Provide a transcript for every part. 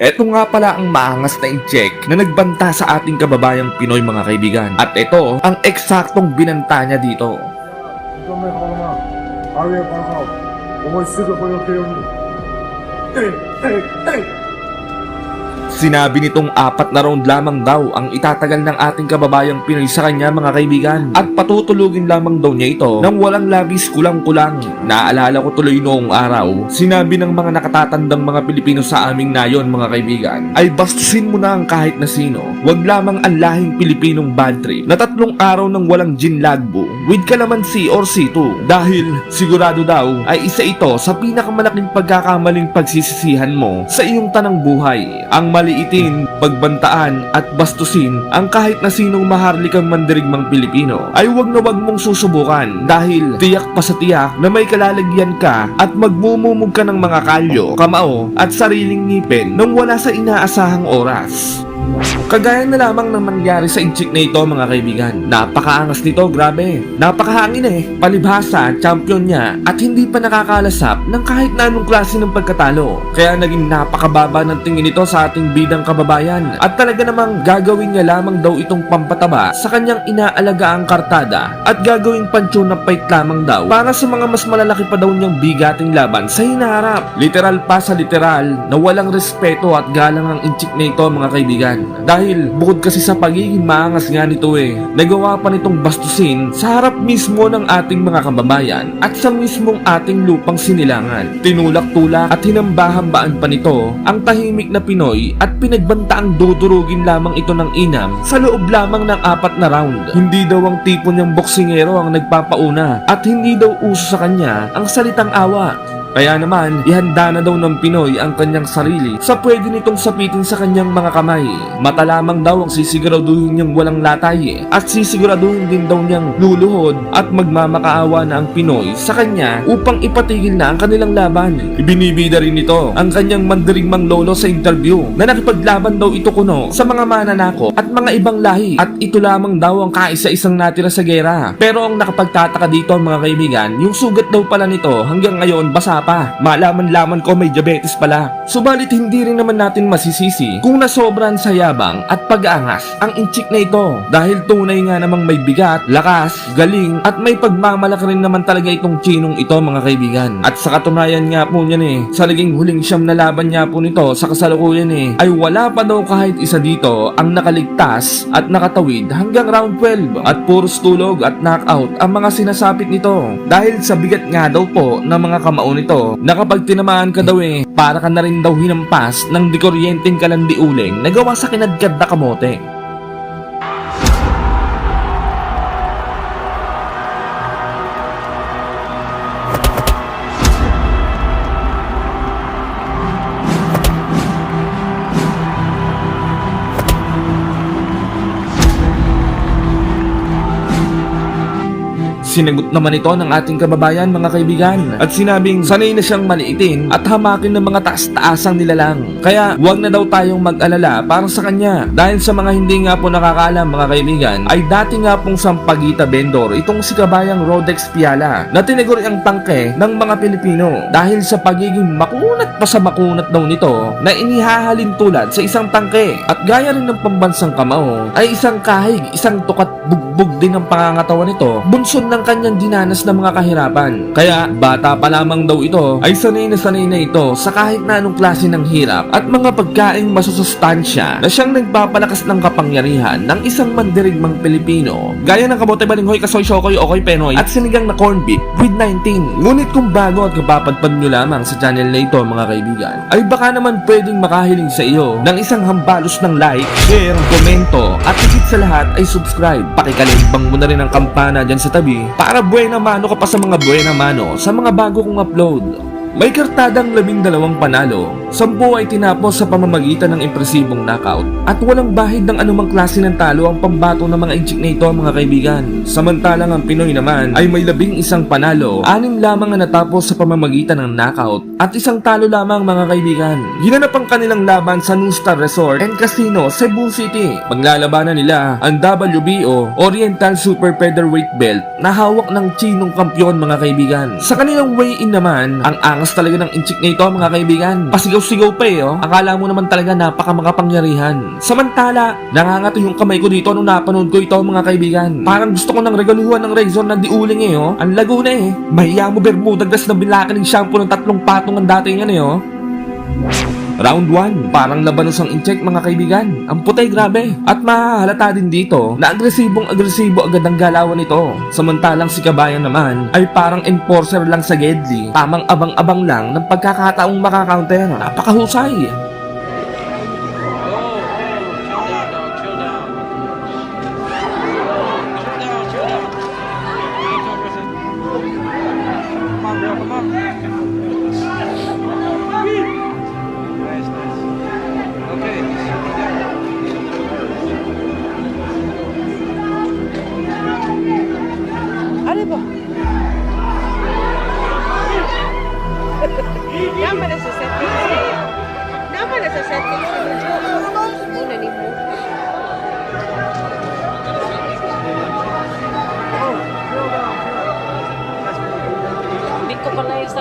Eto nga pala ang maangas na incheck na nagbanta sa ating kababayang Pinoy mga kaibigan. At ito ang eksaktong binanta niya dito. 准备好了吗？二月八号，我们四个朋友给你。哎哎哎！ Sinabi nitong apat na round lamang daw ang itatagal ng ating kababayang Pinoy sa kanya mga kaibigan. At patutulugin lamang daw niya ito nang walang labis kulang-kulang. Naalala ko tuloy noong araw, sinabi ng mga nakatatandang mga Pilipino sa aming nayon mga kaibigan, ay bastusin mo na ang kahit na sino. Huwag lamang ang lahing Pilipinong bad trip na tatlong araw ng walang gin lagbo with kalamansi or C2. Dahil sigurado daw ay isa ito sa pinakamalaking pagkakamaling pagsisisihan mo sa iyong tanang buhay. Ang maliitin, pagbantaan at bastusin ang kahit na sinong maharlikang mandirigmang Pilipino ay wag na wag mong susubukan dahil tiyak pa sa tiyak na may kalalagyan ka at magmumumog ka ng mga kalyo, kamao at sariling ngipin nang wala sa inaasahang oras. Kagaya na lamang ng nangyari sa inchik na ito mga kaibigan. Napakaangas nito, grabe. Napakahangin eh. Palibhasa, champion niya at hindi pa nakakalasap ng kahit na anong klase ng pagkatalo. Kaya naging napakababa ng tingin nito sa ating bidang kababayan. At talaga namang gagawin niya lamang daw itong pampataba sa kanyang inaalagaang kartada at gagawing pansyo na fight lamang daw para sa mga mas malalaki pa daw niyang bigating laban sa hinaharap. Literal pa sa literal na walang respeto at galang ang inchik na ito mga kaibigan. Dahil bukod kasi sa pagiging maangas nga nito eh, nagawa pa nitong bastusin sa harap mismo ng ating mga kababayan at sa mismong ating lupang sinilangan. Tinulak-tulak at hinambahambaan pa nito ang tahimik na Pinoy at pinagbantaang dudurugin lamang ito ng inam sa loob lamang ng apat na round. Hindi daw ang tipo niyang boksingero ang nagpapauna at hindi daw uso sa kanya ang salitang awa. Kaya naman, ihanda na daw ng Pinoy ang kanyang sarili sa pwede nitong sapitin sa kanyang mga kamay. Mata lamang daw ang sisiguraduhin niyang walang latay at sisiguraduhin din daw niyang luluhod at magmamakaawa na ang Pinoy sa kanya upang ipatigil na ang kanilang laban. Ibinibida rin nito ang kanyang mandirigmang lolo sa interview na nakipaglaban daw ito kuno sa mga mananako at mga ibang lahi at ito lamang daw ang kaisa-isang natira sa gera. Pero ang nakapagtataka dito mga kaibigan, yung sugat daw pala nito hanggang ngayon basa pa. Malaman-laman ko may diabetes pala. Subalit hindi rin naman natin masisisi kung nasobran sa yabang at pag-aangas ang inchik na ito. Dahil tunay nga namang may bigat, lakas, galing at may pagmamalaki rin naman talaga itong chinong ito mga kaibigan. At sa katunayan nga po niyan eh, sa naging huling siyam na laban niya po nito sa kasalukuyan eh, ay wala pa daw kahit isa dito ang nakaligtas at nakatawid hanggang round 12 at puros tulog at knockout ang mga sinasapit nito. Dahil sa bigat nga daw po ng mga kamao nito, na kapag tinamaan ka daw eh, para ka na rin daw hinampas ng dikuryenteng kalandi uling na gawa sa kinadkad na kamote. Sinagot naman ito ng ating kababayan mga kaibigan. At sinabing sanay na siyang maliitin at hamakin ng mga taas-taasang nilalang. Kaya huwag na daw tayong mag-alala para sa kanya. Dahil sa mga hindi nga po nakakaalam mga kaibigan ay dati nga pong sampagita vendor itong si kabayang Rodex Piala na tinaguri ang tangke ng mga Pilipino. Dahil sa pagiging makunat pa sa makunat daw nito na inihahalin tulad sa isang tangke. At gaya rin ng pambansang kamao ay isang kahig, isang tukat bugbog din ang pangangatawan nito. Bunson ng kanyang dinanas na mga kahirapan. Kaya bata pa lamang daw ito ay sanay na sanay na ito sa kahit na anong klase ng hirap at mga pagkaing masusustansya na siyang nagpapalakas ng kapangyarihan ng isang mandirigmang Pilipino. Gaya ng kabote balinghoy, kasoy, shokoy, okoy, penoy at sinigang na corned beef with 19. Ngunit kung bago at kapapadpad nyo lamang sa channel na ito mga kaibigan, ay baka naman pwedeng makahiling sa iyo ng isang hambalos ng like, share, komento at higit sa lahat ay subscribe. Pakikalimbang mo na rin ang kampana dyan sa tabi para buena mano ka pa sa mga buena mano sa mga bago kong upload. May kartadang labing dalawang panalo, sampu ay tinapos sa pamamagitan ng impresibong knockout at walang bahid ng anumang klase ng talo ang pambato ng mga inchik na ito mga kaibigan. Samantalang ang Pinoy naman ay may labing isang panalo, anim lamang ang natapos sa pamamagitan ng knockout at isang talo lamang mga kaibigan. Ginanap ang kanilang laban sa New Star Resort and Casino, Cebu City. Maglalabanan nila ang WBO Oriental Super Featherweight Belt na hawak ng Chinong kampyon mga kaibigan. Sa kanilang weigh-in naman, ang angas talaga ng inchik na ito mga kaibigan. Pasigaw Sumisigaw-sigaw pa eh, oh. Akala mo naman talaga napaka makapangyarihan. Samantala, nangangato yung kamay ko dito nung napanood ko ito mga kaibigan. Parang gusto ko ng regaluhan ng Razor na di uling eh, oh. Ang lago na eh. Mahiya mo Bermuda gas na bilakan ng shampoo ng tatlong patong ang dating ano eh, oh. Round 1, parang labanos ang incheck mga kaibigan. Ang putay grabe. At mahahalata din dito na agresibong agresibo agad ang galawan nito. Samantalang si Kabayan naman ay parang enforcer lang sa Gedli. Tamang abang-abang lang ng pagkakataong makakounter. Napakahusay. Naman na sa settings eh. Naman na sa settings eh. Muna ni mo. Hindi ko pala yung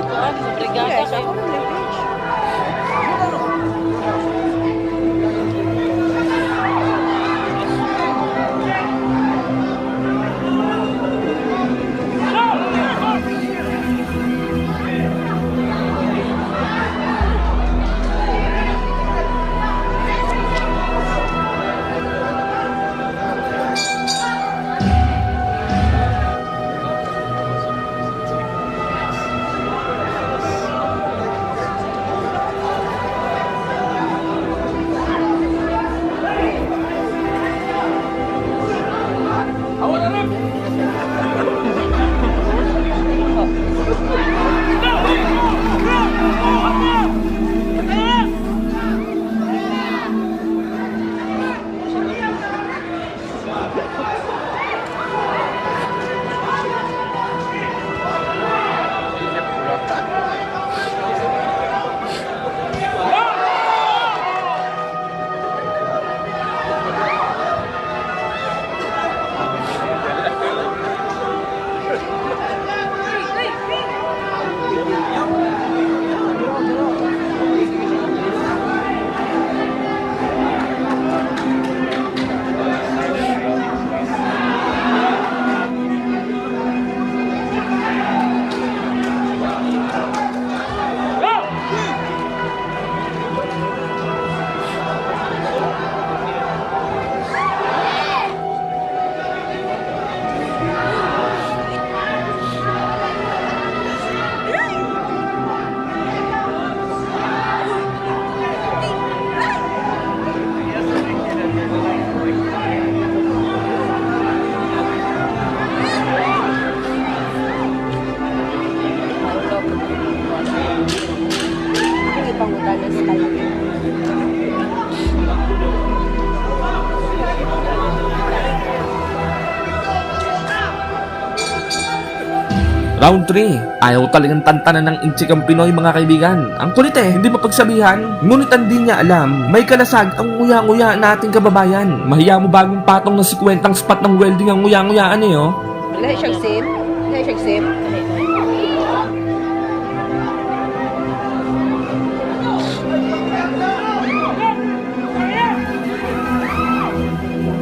Round 3, ayaw talagang tantanan ng inchik ang Pinoy mga kaibigan. Ang kulit eh, hindi mapagsabihan. Ngunit ang di niya alam, may kalasag ang nguya-nguya nating kababayan. Mahiya mo bagong patong ng 50 spot ng welding ang nguya-nguyaan eh oh. Lahat siyang sim? Lahat siyang sim?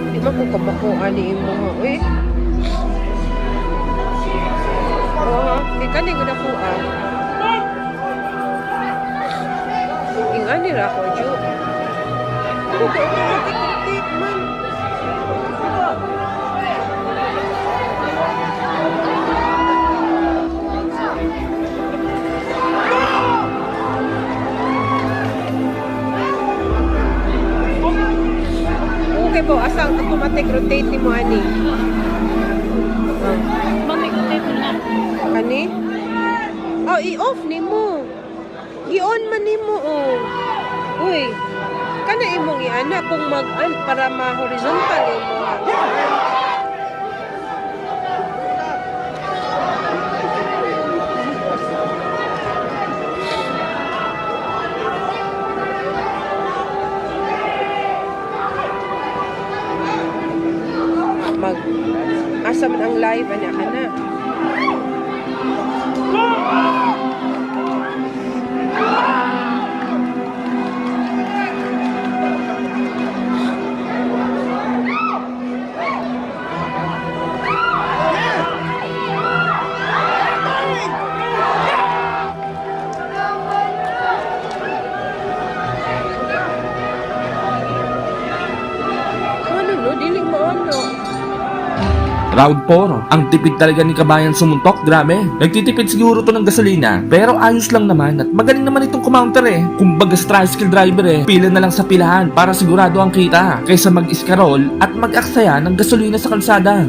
Di man ko kamakuha ni imo ha. Uy. Oo ha. Di ka ko na kuha. Ingani ra ko, Ju. Ako ka tik man. Okay po, asa ang automatic rotate ni mo ani? Matik-tik na. Kani? Oh, i-off ni mo. I-on man ni mo, oh. Uy, kana imong iana kung mag-an para ma-horizontal imo. ha? mag asa man ang live ana kana Round 4. Ang tipid talaga ni Kabayan sumuntok, grabe. Nagtitipid siguro to ng gasolina, pero ayos lang naman at magaling naman itong kumounter eh. Kumbaga sa tricycle driver eh, pila na lang sa pilahan para sigurado ang kita, kaysa mag-iskarol at mag-aksaya ng gasolina sa kalsada.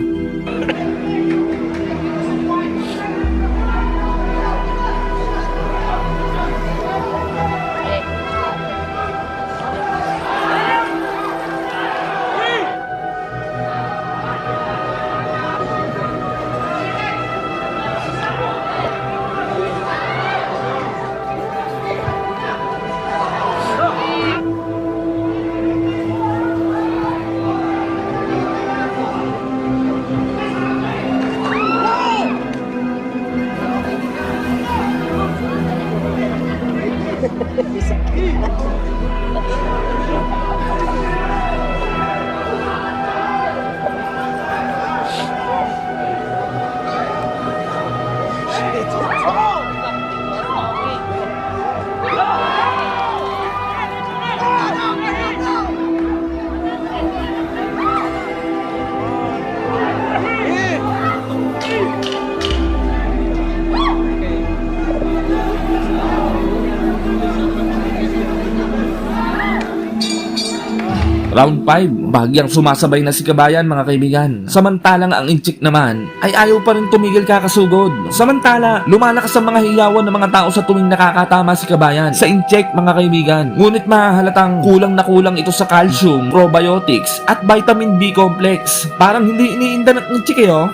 5, bahagyang sumasabay na si Kabayan mga kaibigan. Samantalang ang inchik naman ay ayaw pa rin tumigil kakasugod. Samantala, lumalakas ang mga hiyawan ng mga tao sa tuwing nakakatama si Kabayan sa inchik mga kaibigan. Ngunit mahahalatang kulang na kulang ito sa calcium, probiotics at vitamin B complex. Parang hindi iniinda ng inchik eh oh.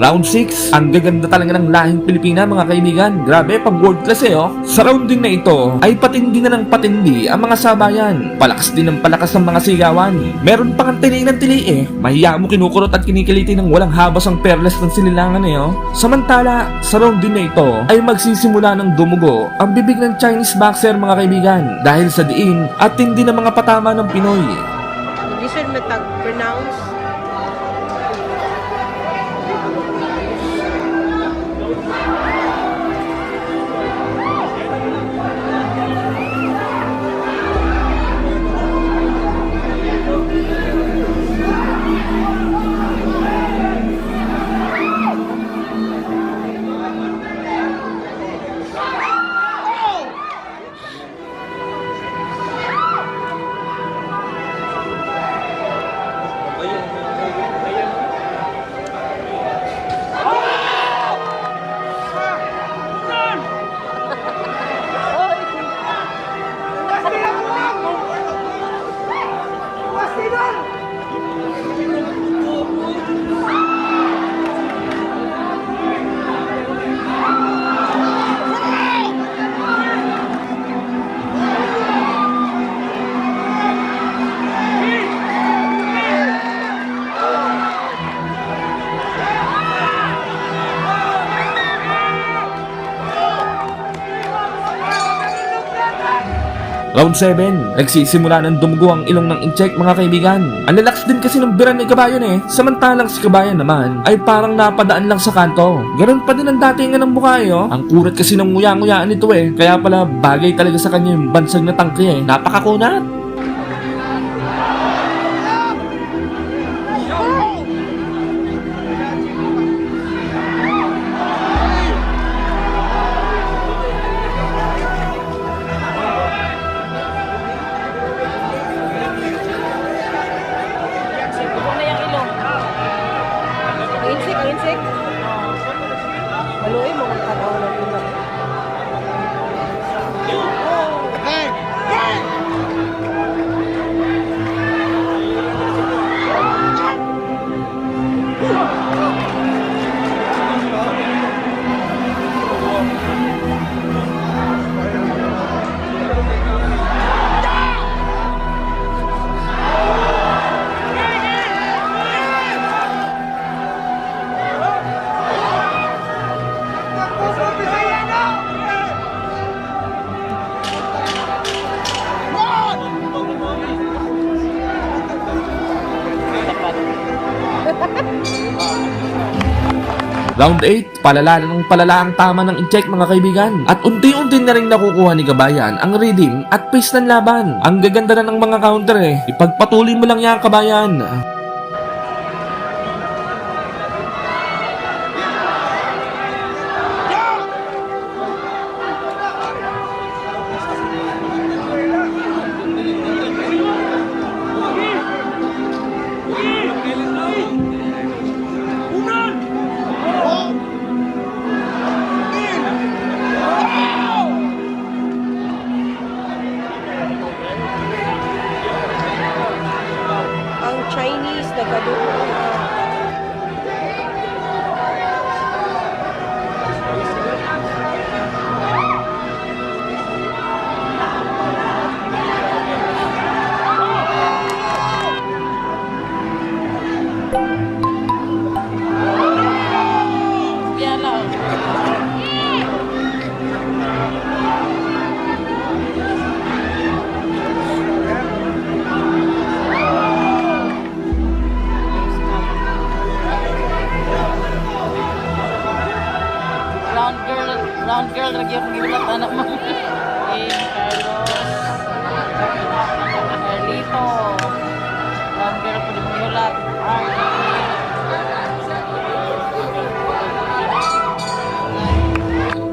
Round 6, ang gaganda talaga ng lahing Pilipina mga kaibigan. Grabe, pag world class eh oh. Sa rounding na ito, ay patindi na ng patindi ang mga sabayan. Palakas din ng palakas ng mga sigawan. Meron pang ang tili ng tili eh. Mahiya mo kinukurot at kinikiliti ng walang habas ang perles ng sinilangan eh oh. Samantala, sa rounding na ito, ay magsisimula ng dumugo ang bibig ng Chinese boxer mga kaibigan. Dahil sa diin at tindi ng mga patama ng Pinoy. This one matag-pronounce. Round 7, nagsisimula ng dumugo ang ilong ng incheck mga kaibigan. Ang lalakas din kasi ng biran ni Kabayan eh. Samantalang si Kabayan naman ay parang napadaan lang sa kanto. Ganon pa din ang datingan ng mukha eh oh. Ang kurat kasi ng nguya-nguyaan nito eh. Kaya pala bagay talaga sa kanya yung bansag na tangke eh. Napakakunat. Round 8, palala ng palala ang tama ng incheck mga kaibigan. At unti-unti na rin nakukuha ni Kabayan ang rhythm at pace ng laban. Ang gaganda na ng mga counter eh. Ipagpatuloy mo lang yan Kabayan.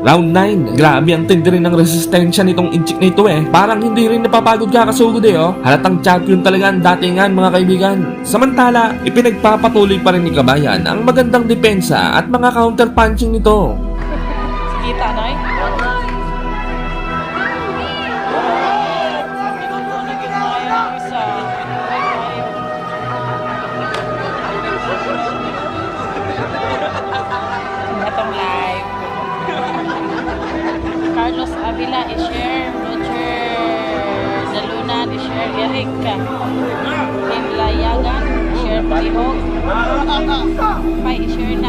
Round 9, grabe ang tindi rin ng resistensya nitong inchik na ito eh. Parang hindi rin napapagod kakasugod eh oh. Halatang champion talaga ang datingan mga kaibigan. Samantala, ipinagpapatuloy pa rin ni Kabayan ang magandang depensa at mga counter punching nito. Kita, Nay? I-share. Eric Himlayagan i-share. Palihog. Pay i-share na.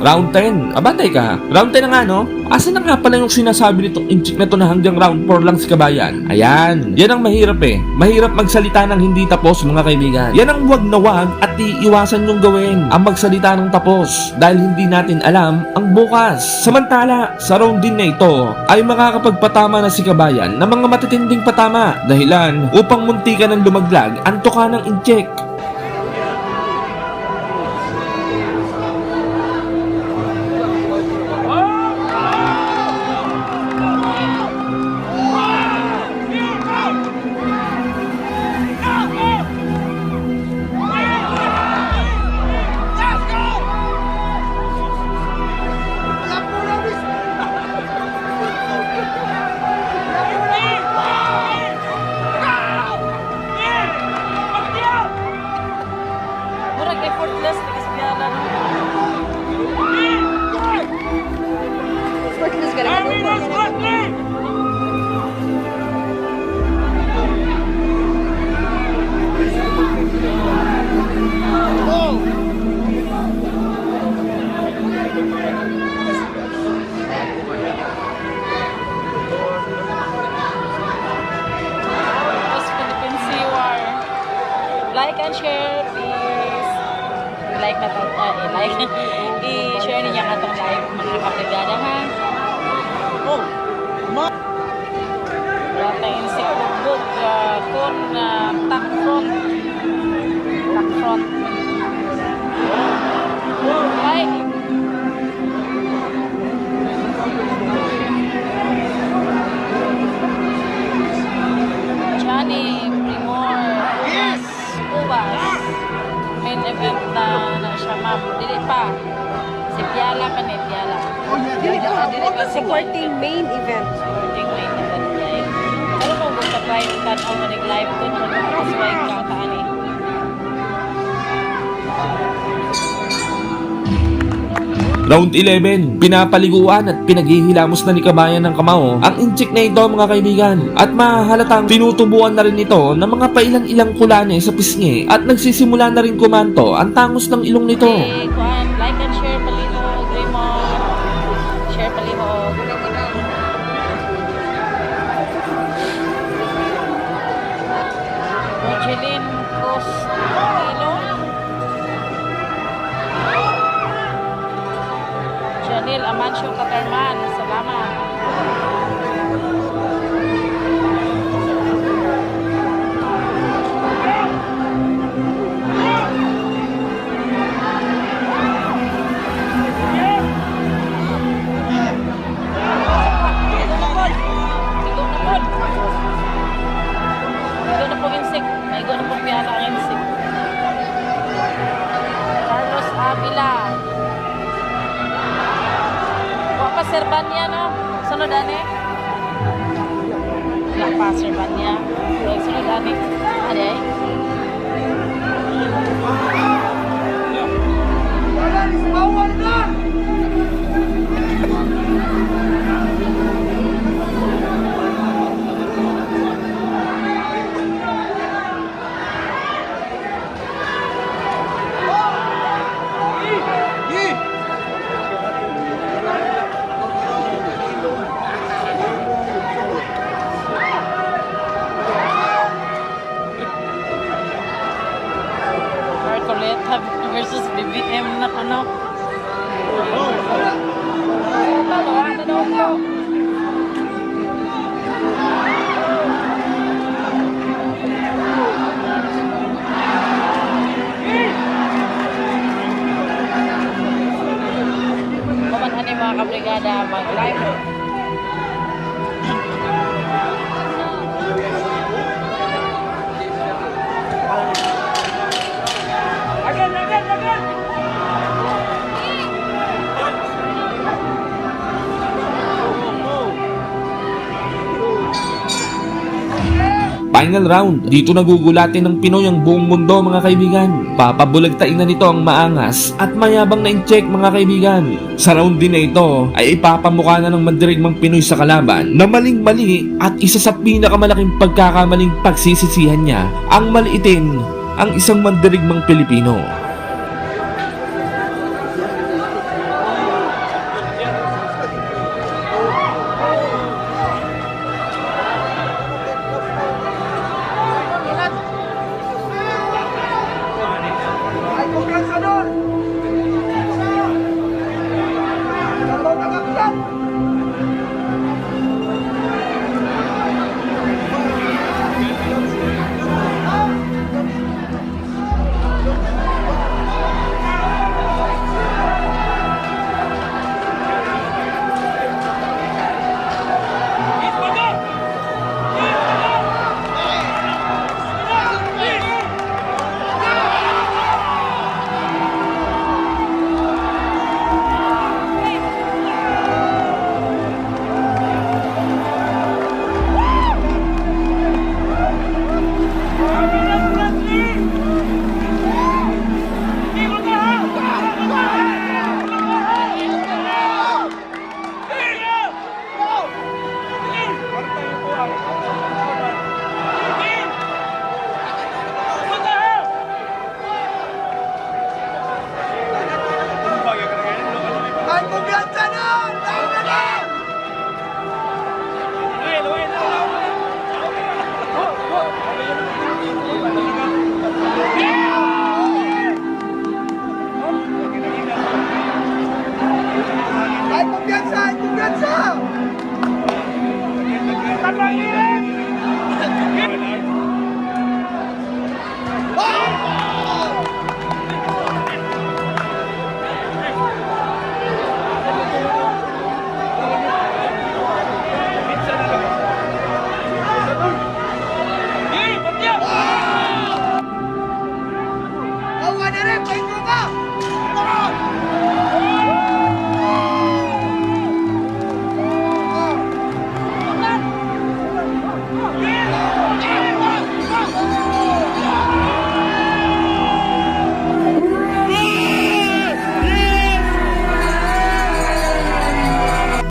Round 10, abantay ka. Round 10 na nga no? Asa na nga pala yung sinasabi nitong inchik na to na hanggang round 4 lang si Kabayan? Ayan, yan ang mahirap eh. Mahirap magsalita ng hindi tapos mga kaibigan. Yan ang wag na wag at iiwasan yung gawin. Ang magsalita ng tapos dahil hindi natin alam ang bukas. Samantala, sa round din na ito ay makakapagpatama na si Kabayan ng mga matitinding patama. Dahilan upang munti ka ng lumaglag, anto ka ng inchik. And share, please. Like na to, ah, eh, like. I-share ninyo ang atong live, mga kabrigada, ha? Wala insect bugbog uh, kon uh, tack front. Tack front. Ay, Johnny main event na na siya ma'am. Dili pa. Si Piala pa ni Piala Dili ko, Dili pa. Si supporting main event. supporting main event niya pero kung gusto pa yung tanaw mo nag live ko kung makasway ka kaani Round 11, pinapaliguan at pinaghihilamos na ni Kabayan ng Kamao ang incheck na ito mga kaibigan at mahalatang tinutubuan na rin ito ng mga pailang-ilang kulane sa pisngi at nagsisimula na rin kumanto ang tangos ng ilong nito. Versus BBM na ano? Kumanhan ni mga kabrigada mag-live. Final round, dito nagugulatin ng Pinoy ang buong mundo mga kaibigan. Papabulagtain na nito ang maangas at mayabang na incheck mga kaibigan. Sa round din na ito ay ipapamukha na ng mandirigmang Pinoy sa kalaban na maling-mali at isa sa pinakamalaking pagkakamaling pagsisisihan niya ang maliitin ang isang mandirigmang Pilipino.